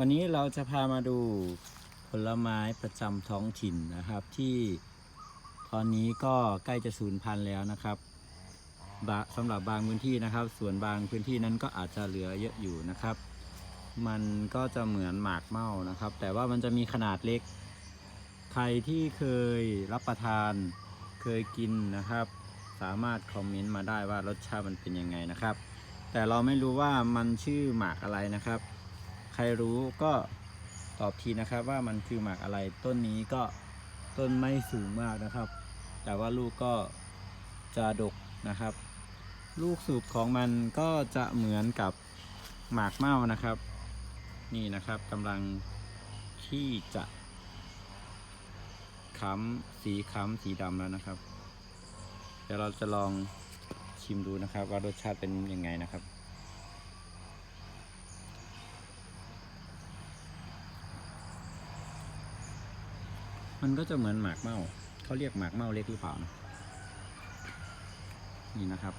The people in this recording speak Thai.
วันนี้เราจะพามาดูผลไม้ประจำท้องถิ่นนะครับ ที่ตอนนี้ก็ใกล้จะสูญพันธุ์แล้วนะครับสำหรับบางพื้นที่นะครับ ส่วนบางพื้นที่นั้นก็อาจจะเหลือเยอะอยู่นะครับ มันก็จะเหมือนหมากเม่านะครับ แต่ว่ามันจะมีขนาดเล็ก ใครที่เคยรับประทานเคยกินนะครับ สามารถคอมเมนต์มาได้ว่ารสชาติมันเป็นยังไงนะครับ แต่เราไม่รู้ว่ามันชื่อหมากอะไรนะครับ ใครรู้ก็ตอบทีนะครับว่ามันคือหมากอะไรต้นนี้ก็ต้นไม่สูงมากนะครับ แต่ว่าลูกก็จะดกนะครับ ลูกสูบของมันก็จะเหมือนกับหมากเม่านะครับ นี่นะครับกำลังที่จะค้ำสีค้ำสีดำแล้วนะครับ เดี๋ยวเราจะลองชิมดูนะครับว่ารสชาติเป็นยังไงนะครับ มันก็จะเหมือนหมากเมาเขาเรียกหมากเมาเล็กหรือเปล่านะนี่นะครับ